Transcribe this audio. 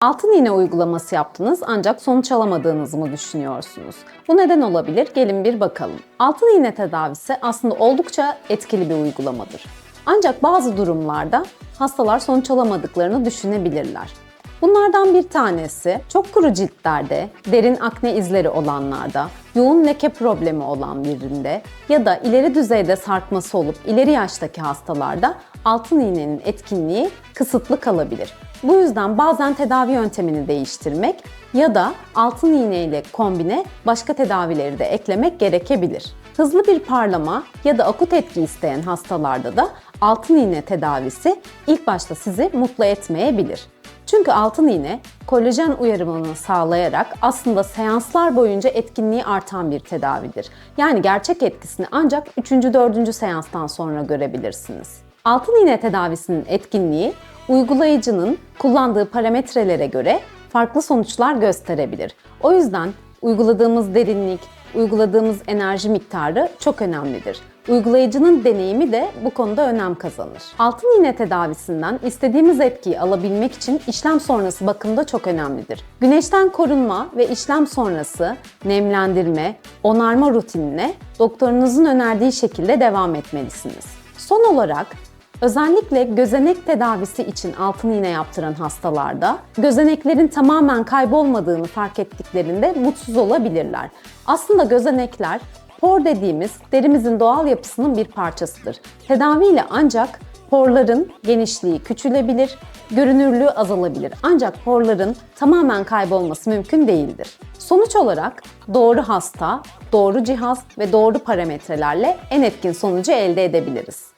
Altın iğne uygulaması yaptınız ancak sonuç alamadığınızı mı düşünüyorsunuz? Bu neden olabilir? Gelin bir bakalım. Altın iğne tedavisi aslında oldukça etkili bir uygulamadır. Ancak bazı durumlarda hastalar sonuç alamadıklarını düşünebilirler. Bunlardan bir tanesi çok kuru ciltlerde, derin akne izleri olanlarda, yoğun leke problemi olan birinde ya da ileri düzeyde sarkması olup ileri yaştaki hastalarda altın iğnenin etkinliği kısıtlı kalabilir. Bu yüzden bazen tedavi yöntemini değiştirmek ya da altın iğne ile kombine başka tedavileri de eklemek gerekebilir. Hızlı bir parlama ya da akut etki isteyen hastalarda da altın iğne tedavisi ilk başta sizi mutlu etmeyebilir. Çünkü altın iğne kolajen uyarımını sağlayarak aslında seanslar boyunca etkinliği artan bir tedavidir. Yani gerçek etkisini ancak 3. 4. seanstan sonra görebilirsiniz. Altın iğne tedavisinin etkinliği uygulayıcının kullandığı parametrelere göre farklı sonuçlar gösterebilir. O yüzden uyguladığımız derinlik, uyguladığımız enerji miktarı çok önemlidir. Uygulayıcının deneyimi de bu konuda önem kazanır. Altın iğne tedavisinden istediğimiz etkiyi alabilmek için işlem sonrası bakım da çok önemlidir. Güneşten korunma ve işlem sonrası nemlendirme, onarma rutinine doktorunuzun önerdiği şekilde devam etmelisiniz. Son olarak Özellikle gözenek tedavisi için altın iğne yaptıran hastalarda gözeneklerin tamamen kaybolmadığını fark ettiklerinde mutsuz olabilirler. Aslında gözenekler por dediğimiz derimizin doğal yapısının bir parçasıdır. Tedaviyle ancak porların genişliği küçülebilir, görünürlüğü azalabilir. Ancak porların tamamen kaybolması mümkün değildir. Sonuç olarak doğru hasta, doğru cihaz ve doğru parametrelerle en etkin sonucu elde edebiliriz.